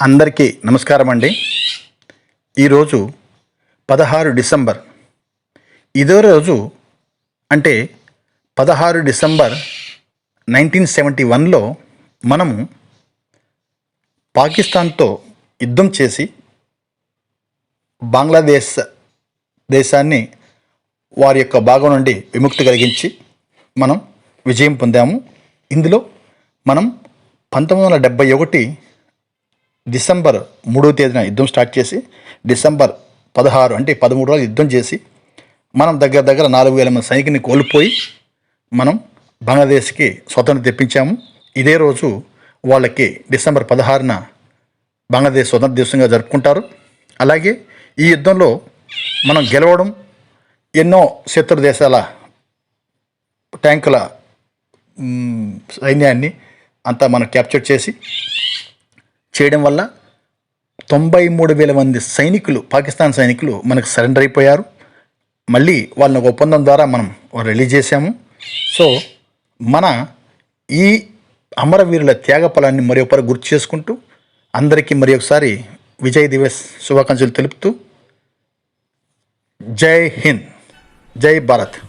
అందరికీ నమస్కారం అండి. ఈరోజు పదహారు డిసెంబర్. ఇదో రోజు అంటే పదహారు డిసెంబర్ నైన్టీన్ సెవెంటీ వన్లో మనము పాకిస్తాన్తో యుద్ధం చేసి బంగ్లాదేశ్ దేశాన్ని వారి యొక్క భాగం నుండి విముక్తి కలిగించి మనం విజయం పొందాము. ఇందులో మనం పంతొమ్మిది వందల డెబ్బై ఒకటి డిసెంబర్ మూడవ తేదీన యుద్ధం స్టార్ట్ చేసి డిసెంబర్ పదహారు అంటే పదమూడు రోజులు యుద్ధం చేసి మనం దగ్గర దగ్గర నాలుగు వేల మంది సైనికుని కోల్పోయి మనం బంగ్లాదేశ్కి స్వతంత్రం తెప్పించాము. ఇదే రోజు వాళ్ళకి డిసెంబర్ పదహారున బంగ్లాదేశ్ స్వతంత్ర దివసంగా జరుపుకుంటారు. అలాగే ఈ యుద్ధంలో మనం గెలవడం ఎన్నో శత్రు దేశాల ట్యాంకుల సైన్యాన్ని అంతా మనం క్యాప్చర్ చేసి చేయడం వల్ల తొంభై మూడు వేల మంది సైనికులు పాకిస్తాన్ సైనికులు మనకు సరెండర్ అయిపోయారు. మళ్ళీ వాళ్ళని ఒక ఒప్పందం ద్వారా మనం రిలీజ్ చేశాము. సో మన ఈ అమరవీరుల త్యాగ ఫలాన్ని మరి ఒకరు గుర్తు చేసుకుంటూ అందరికీ మరి ఒకసారి విజయ్ దివస్ శుభాకాంక్షలు తెలుపుతూ జై హింద్ జై భారత్.